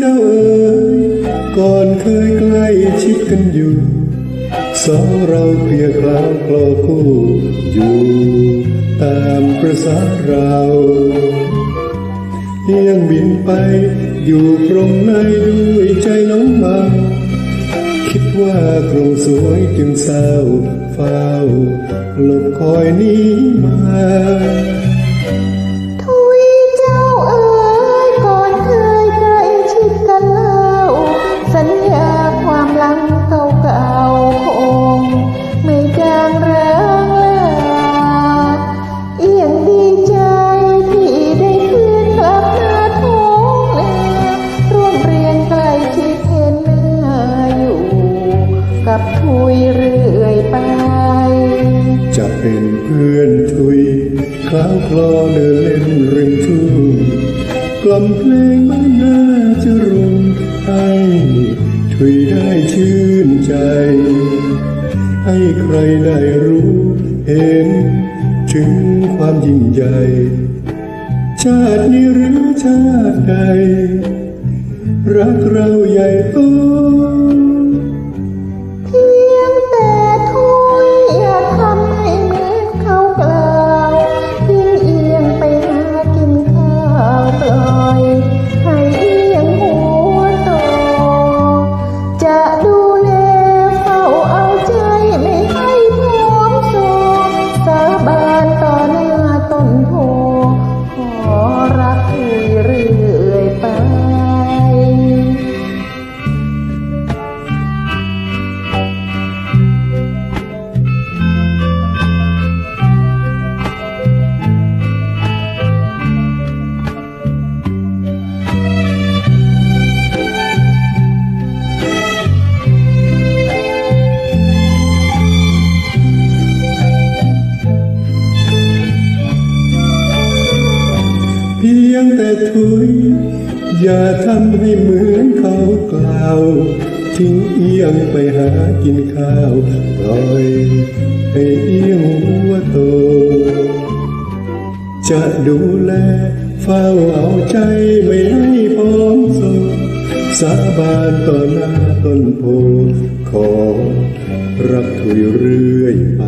เอ๋ยก่อนเคยใกล้ชิดกันอยู่ สองเราเกลียกลาวคลอคู่อยู่ตามประสาเรายังบินไปอยู่ตรงไหนด้วยใจน้องมาคิดว่ากรงสวยจึงเศร้าเฝ้าหลบคอยนี้มา ความหลังเก่าๆคงไม่จางร้างลาเอียงดีใจที่ได้คืนกลับมาท้องนาร่วมเรียนใกล้ชิดเห็นหน้าอยู่ กับทุยเรื่อยไป จะเป็นเพื่อนทุยคล้าวคลอเดินเล่นริมทุ่งกล่อมเพลงบ้านนาจะรุมให้ทุย ได้ชื่นใจ ให้ใครได้รู้เห็น ถึงความยิ่งใหญ่ ชาตินี้หรือชาติใดรักเราใหญ่ แต่ทุย อย่าทำให้เหมือนเขากล่าว ทิ้งเอียงไปหากินข้าวปล่อยให้เอียงหัวโต จะดูแลเฝ้าเอาใจไม่ให้พร้อมโซสาบานต่อหน้าต้นโพขอรักทุยเรื่อยไป